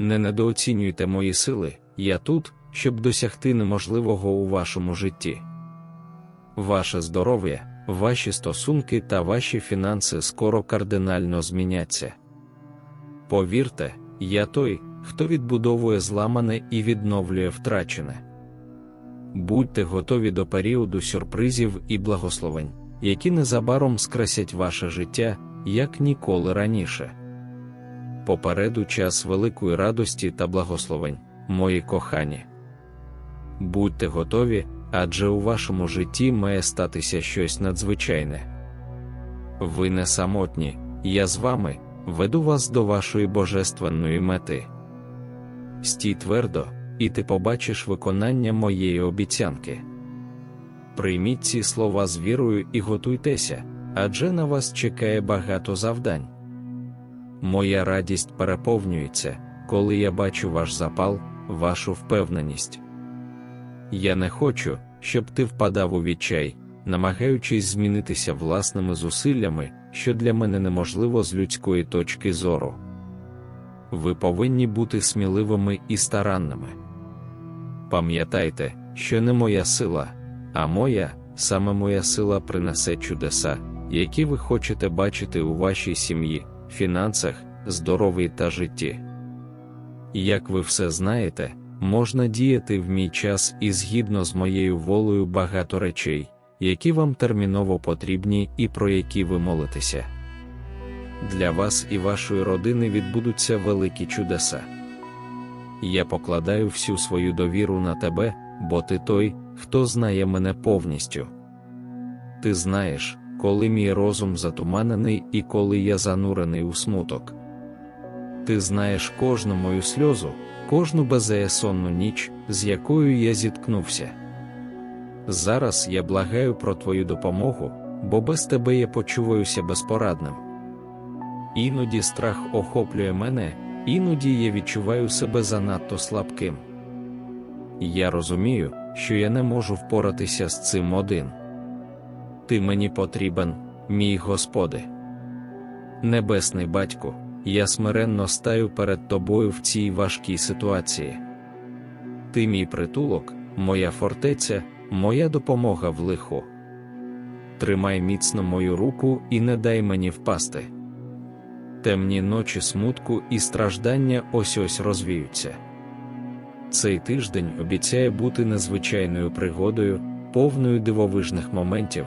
не недооцінюйте мої сили, я тут, щоб досягти неможливого у вашому житті. Ваше здоров'я, ваші стосунки та ваші фінанси скоро кардинально зміняться. Повірте, я той, хто відбудовує зламане і відновлює втрачене. Будьте готові до періоду сюрпризів і благословень, які незабаром скрасять ваше життя, як ніколи раніше. Попереду час великої радості та благословень, мої кохані. Будьте готові, адже у вашому житті має статися щось надзвичайне. Ви не самотні, я з вами веду вас до вашої божественної мети. Стій твердо, і ти побачиш виконання моєї обіцянки. Прийміть ці слова з вірою і готуйтеся, адже на вас чекає багато завдань. Моя радість переповнюється, коли я бачу ваш запал, вашу впевненість. Я не хочу, щоб ти впадав у відчай, намагаючись змінитися власними зусиллями, що для мене неможливо з людської точки зору. Ви повинні бути сміливими і старанними. Пам'ятайте, що не моя сила, а моя, саме моя сила принесе чудеса, які ви хочете бачити у вашій сім'ї, фінансах, здоров'ї та житті. Як ви все знаєте, можна діяти в мій час і згідно з моєю волею багато речей, які вам терміново потрібні і про які ви молитеся. Для вас і вашої родини відбудуться великі чудеса. Я покладаю всю свою довіру на тебе, бо ти той, хто знає мене повністю. Ти знаєш, коли мій розум затуманений і коли я занурений у смуток. Ти знаєш кожну мою сльозу, кожну беззаєсонну ніч, з якою я зіткнувся. Зараз я благаю про твою допомогу, бо без тебе я почуваюся безпорадним. Іноді страх охоплює мене, іноді я відчуваю себе занадто слабким. Я розумію, що я не можу впоратися з цим один. Ти мені потрібен, мій Господи. Небесний батько, я смиренно стаю перед тобою в цій важкій ситуації. Ти мій притулок, моя фортеця, моя допомога в лиху. Тримай міцно мою руку і не дай мені впасти. Темні ночі смутку і страждання ось ось розвіються. Цей тиждень обіцяє бути незвичайною пригодою, повною дивовижних моментів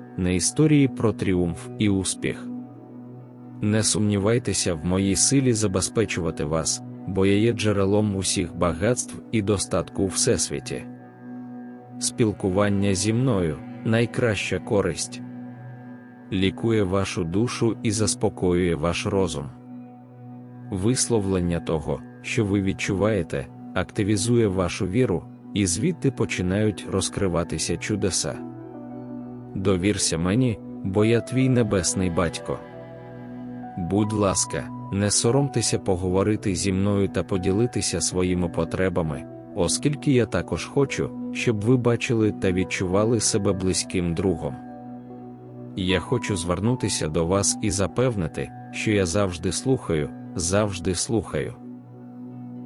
на історії про тріумф і успіх. Не сумнівайтеся в моїй силі забезпечувати вас, бо я є джерелом усіх багатств і достатку у всесвіті. Спілкування зі мною найкраща користь, лікує вашу душу і заспокоює ваш розум. Висловлення того, що ви відчуваєте, активізує вашу віру, і звідти починають розкриватися чудеса. Довірся мені, бо я твій небесний батько. Будь ласка, не соромтеся поговорити зі мною та поділитися своїми потребами, оскільки я також хочу, щоб ви бачили та відчували себе близьким другом. Я хочу звернутися до вас і запевнити, що я завжди слухаю, завжди слухаю.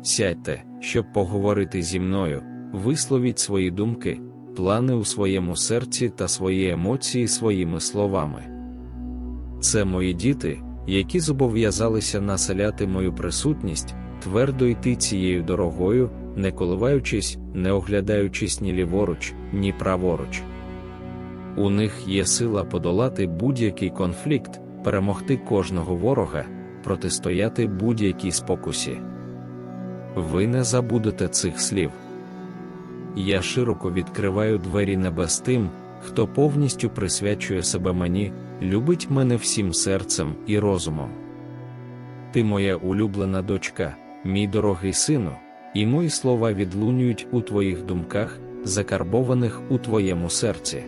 Сядьте, щоб поговорити зі мною, висловіть свої думки, плани у своєму серці та свої емоції своїми словами. Це мої діти, які зобов'язалися населяти мою присутність, твердо йти цією дорогою, не коливаючись, не оглядаючись ні ліворуч, ні праворуч. У них є сила подолати будь-який конфлікт, перемогти кожного ворога, протистояти будь-якій спокусі. Ви не забудете цих слів. Я широко відкриваю двері небес тим, хто повністю присвячує себе мені, любить мене всім серцем і розумом. Ти моя улюблена дочка, мій дорогий сину, і мої слова відлунюють у твоїх думках, закарбованих у твоєму серці.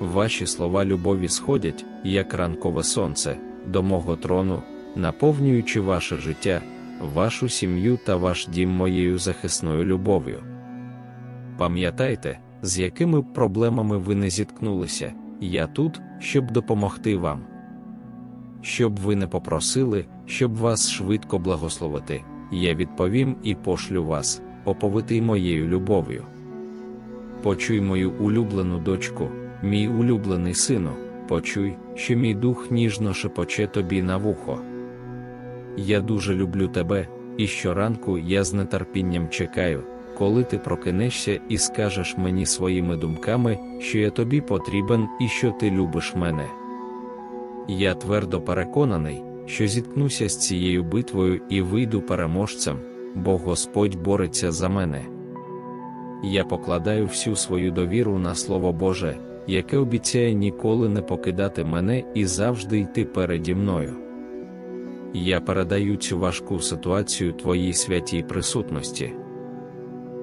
Ваші слова любові сходять, як ранкове сонце, до мого трону, наповнюючи ваше життя, вашу сім'ю та ваш дім моєю захисною любов'ю. Пам'ятайте, з якими проблемами ви не зіткнулися, я тут, щоб допомогти вам. Щоб ви не попросили, щоб вас швидко благословити, я відповім і пошлю вас, оповитий моєю любов'ю. Почуй мою улюблену дочку, мій улюблений сину, почуй, що мій дух ніжно шепоче тобі на вухо. Я дуже люблю тебе, і щоранку я з нетерпінням чекаю, коли ти прокинешся і скажеш мені своїми думками, що я тобі потрібен і що ти любиш мене. Я твердо переконаний, що зіткнуся з цією битвою і вийду переможцем, бо Господь бореться за мене. Я покладаю всю свою довіру на Слово Боже, яке обіцяє ніколи не покидати мене і завжди йти переді мною. Я передаю цю важку ситуацію Твоїй святій присутності.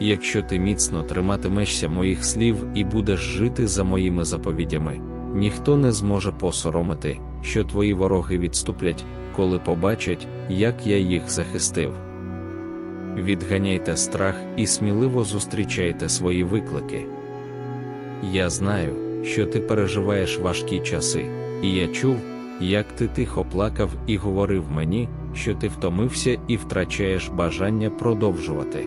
Якщо ти міцно триматимешся моїх слів і будеш жити за моїми заповідями, ніхто не зможе посоромити, що твої вороги відступлять, коли побачать, як я їх захистив. Відганяйте страх і сміливо зустрічайте свої виклики. Я знаю, що ти переживаєш важкі часи, і я чув, як ти тихо плакав і говорив мені, що ти втомився і втрачаєш бажання продовжувати.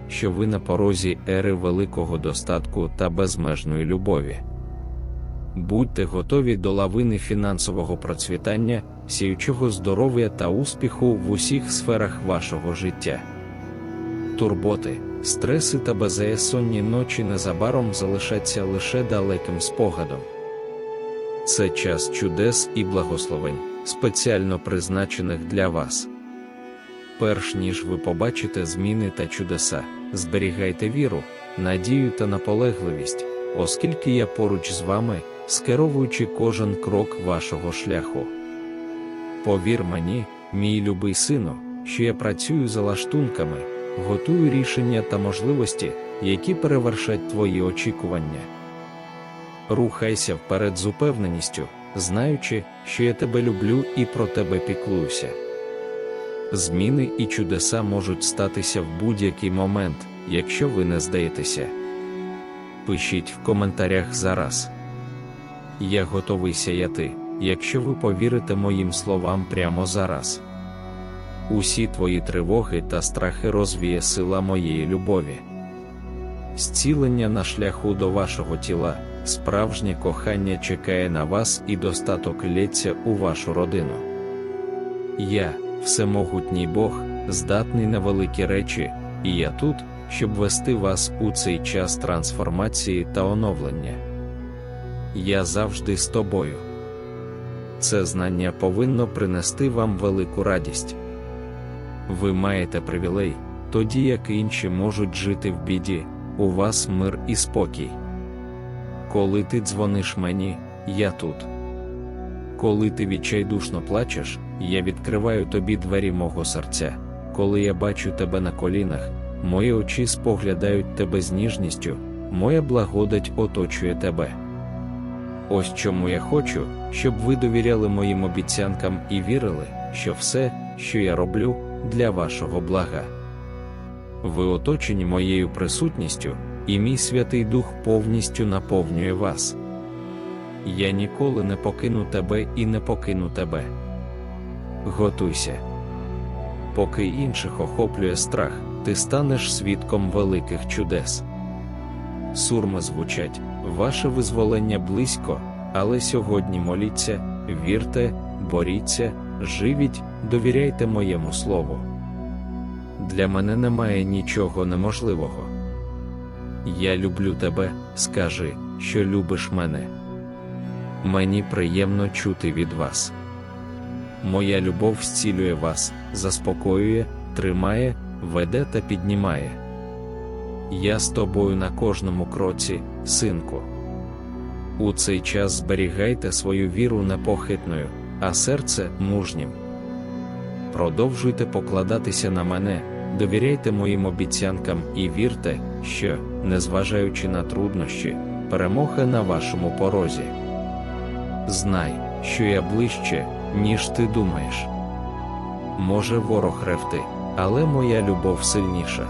що ви на порозі ери великого достатку та безмежної любові. Будьте готові до лавини фінансового процвітання, сіючого здоров'я та успіху в усіх сферах вашого життя. Турботи, стреси та безсонні ночі незабаром залишаться лише далеким спогадом. Це час чудес і благословень, спеціально призначених для вас. Перш ніж ви побачите зміни та чудеса, зберігайте віру, надію та наполегливість, оскільки я поруч з вами, скеровуючи кожен крок вашого шляху. Повір мені, мій любий сину, що я працюю за лаштунками, готую рішення та можливості, які перевершать твої очікування. Рухайся вперед з упевненістю, знаючи, що я тебе люблю і про тебе піклуюся. Зміни і чудеса можуть статися в будь-який момент, якщо ви не здаєтеся. Пишіть в коментарях зараз. Я готовий сяяти, якщо ви повірите моїм словам прямо зараз. Усі твої тривоги та страхи розвіє сила моєї любові. Зцілення на шляху до вашого тіла, справжнє кохання чекає на вас і достаток лється у вашу родину. Я всемогутній Бог, здатний на великі речі, і я тут, щоб вести вас у цей час трансформації та оновлення. Я завжди з тобою. Це знання повинно принести вам велику радість. Ви маєте привілей, тоді як інші можуть жити в біді, у вас мир і спокій. Коли ти дзвониш мені, я тут. Коли ти відчайдушно плачеш, я відкриваю тобі двері мого серця. Коли я бачу тебе на колінах, мої очі споглядають тебе з ніжністю, моя благодать оточує тебе. Ось чому я хочу, щоб ви довіряли моїм обіцянкам і вірили, що все, що я роблю, для вашого блага. Ви оточені моєю присутністю, і мій Святий Дух повністю наповнює вас. Я ніколи не покину тебе і не покину тебе. Готуйся. Поки інших охоплює страх, ти станеш свідком великих чудес. Сурми звучать, ваше визволення близько, але сьогодні моліться, вірте, боріться, живіть, довіряйте моєму слову. Для мене немає нічого неможливого. Я люблю тебе, скажи, що любиш мене. Мені приємно чути від вас. Моя любов зцілює вас, заспокоює, тримає, веде та піднімає. Я з тобою на кожному кроці, синку. У цей час зберігайте свою віру непохитною, а серце мужнім. Продовжуйте покладатися на мене, довіряйте моїм обіцянкам і вірте, що, незважаючи на труднощі, перемога на вашому порозі. Знай, що я ближче, ніж ти думаєш. Може ворог ревти, але моя любов сильніша.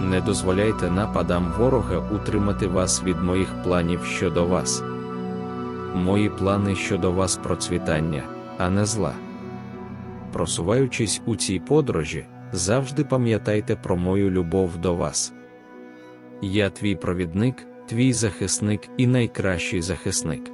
Не дозволяйте нападам ворога утримати вас від моїх планів щодо вас. Мої плани щодо вас процвітання, а не зла. Просуваючись у цій подорожі, завжди пам'ятайте про мою любов до вас. Я твій провідник, твій захисник і найкращий захисник.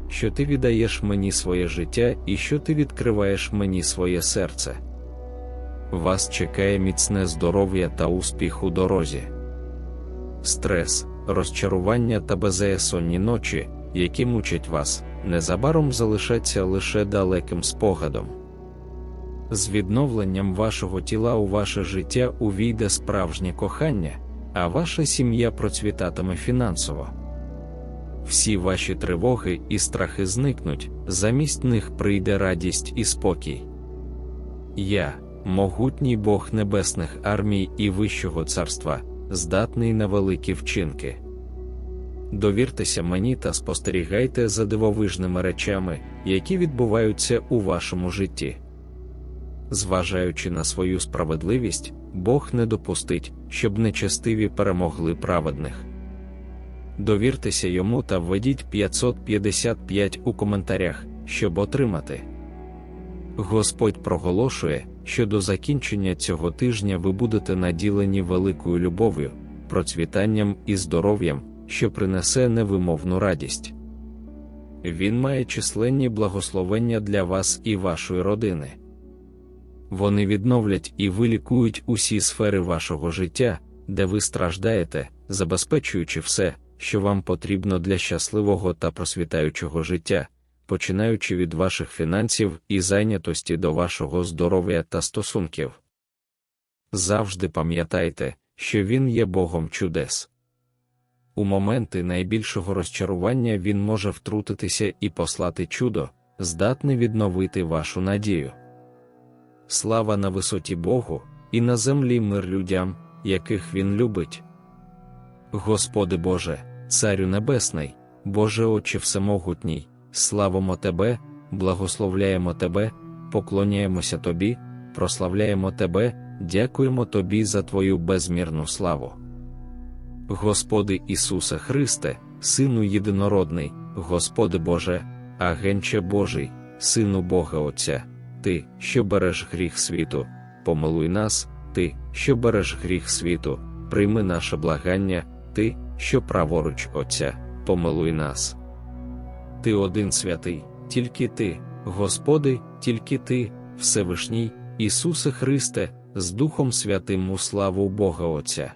що ти віддаєш мені своє життя і що ти відкриваєш мені своє серце. Вас чекає міцне здоров'я та успіх у дорозі. Стрес, розчарування та безсонні ночі, які мучать вас, незабаром залишаться лише далеким спогадом. З відновленням вашого тіла у ваше життя увійде справжнє кохання, а ваша сім'я процвітатиме фінансово. Всі ваші тривоги і страхи зникнуть, замість них прийде радість і спокій. Я, могутній Бог небесних армій і Вищого царства, здатний на великі вчинки. Довіртеся мені та спостерігайте за дивовижними речами, які відбуваються у вашому житті. Зважаючи на свою справедливість, Бог не допустить, щоб нечестиві перемогли праведних. Довіртеся йому та введіть 555 у коментарях, щоб отримати. Господь проголошує, що до закінчення цього тижня ви будете наділені великою любов'ю, процвітанням і здоров'ям, що принесе невимовну радість. Він має численні благословення для вас і вашої родини. Вони відновлять і вилікують усі сфери вашого життя, де ви страждаєте, забезпечуючи все, що вам потрібно для щасливого та просвітаючого життя, розпочинаючи від ваших фінансів і зайнятості до вашого здоров'я та стосунків. Завжди пам'ятайте, що Він є Богом чудес. У моменти найбільшого розчарування Він може втрутитися і послати чудо, здатне відновити вашу надію. Слава на висоті Богу, і на землі мир людям, яких Він любить. Господи Боже, Царю Небесний, Боже Отче Всемогутній, славимо Тебе, благословляємо Тебе, поклоняємося Тобі, прославляємо Тебе, дякуємо Тобі за Твою безмірну славу. Господи Ісусе Христе, Сину єдинородний, Господи Боже, агенче Божий, Сину Бога Отця, Ти, що береш гріх світу, помилуй нас, Ти, що береш гріх світу, прийми наше благання, Ти, що праворуч Отця, помилуй нас. Ти один святий, тільки Ти, Господи, тільки Ти, Всевишній, Ісусе Христе, з Духом Святим у славу Бога Отця.